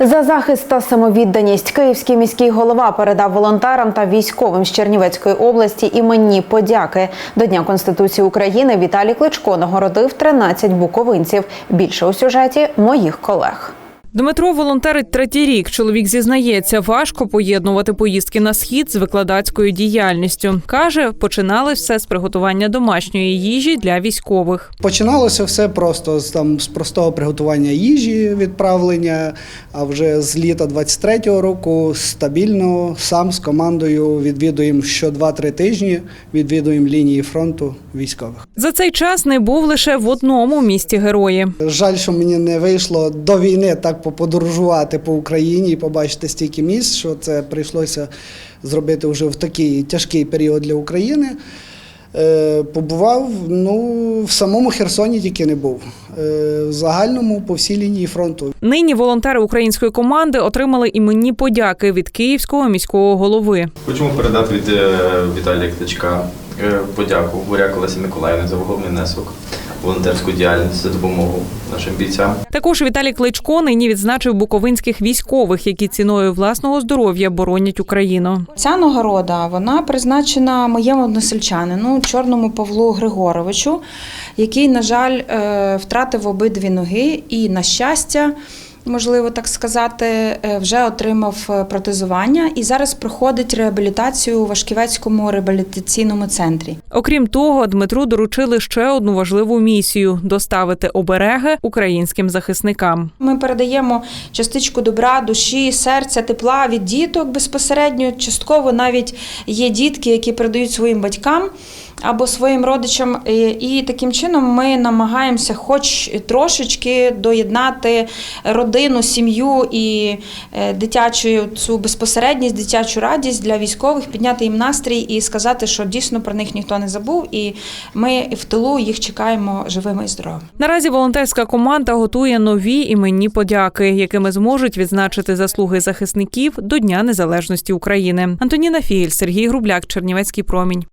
За захист та самовідданість київський міський голова передав волонтерам та військовим з Чернівецької області іменні подяки. До Дня Конституції України Віталій Кличко нагородив 13 буковинців. Більше у сюжеті моїх колег. Дмитро волонтерить третій рік. Чоловік зізнається, важко поєднувати поїздки на схід з викладацькою діяльністю. Каже, починали все з приготування домашньої їжі для військових. Починалося все просто з там з простого приготування їжі, відправлення. А вже з літа 23-го року стабільно сам з командою відвідуємо що 2-3 тижні. Відвідуємо лінії фронту військових. За цей час не був лише в одному місті герої. Жаль, що мені не вийшло до війни так поподорожувати по Україні і побачити стільки місць, що це прийшлося зробити вже в такий тяжкий період для України. Е, Побував ну, в самому Херсоні тільки не був. Е, В загальному по всій лінії фронту. Нині волонтери української команди отримали іменні подяки від київського міського голови. Хочемо передати від е, Віталія Кличка е, подяку Буряку Лесі Миколаївні за вугольний внесок, волонтерську діяльність за допомогу нашим бійцям. Також Віталій Кличко нині відзначив буковинських військових, які ціною власного здоров'я боронять Україну. Ця нагорода вона призначена моєму односельчанину Чорному Павлу Григоровичу, який, на жаль, е, втратив обидві ноги і, на щастя, можливо так сказати, е, вже отримав е, протезування і зараз проходить реабілітацію у Вашківецькому реабілітаційному центрі. Окрім того, Дмитру доручили ще одну важливу місію доставити обереги українським захисникам. Ми передаємо частичку добра, душі, серця, тепла від діток безпосередньо. Частково навіть є дітки, які передають своїм батькам або своїм родичам. І- таким чином ми намагаємося, хоч трошечки, доєднати родину, сім'ю і е, дитячу цю безпосередність, дитячу радість для військових, підняти їм настрій і сказати, що дійсно про них ніхто не забув, і ми в тилу їх чекаємо живими і здоровими. Наразі волонтерська команда готує нові іменні подяки, якими зможуть відзначити заслуги захисників до Дня Незалежності України. Антоніна Фігель, Сергій Грубляк, Чернівецький промінь.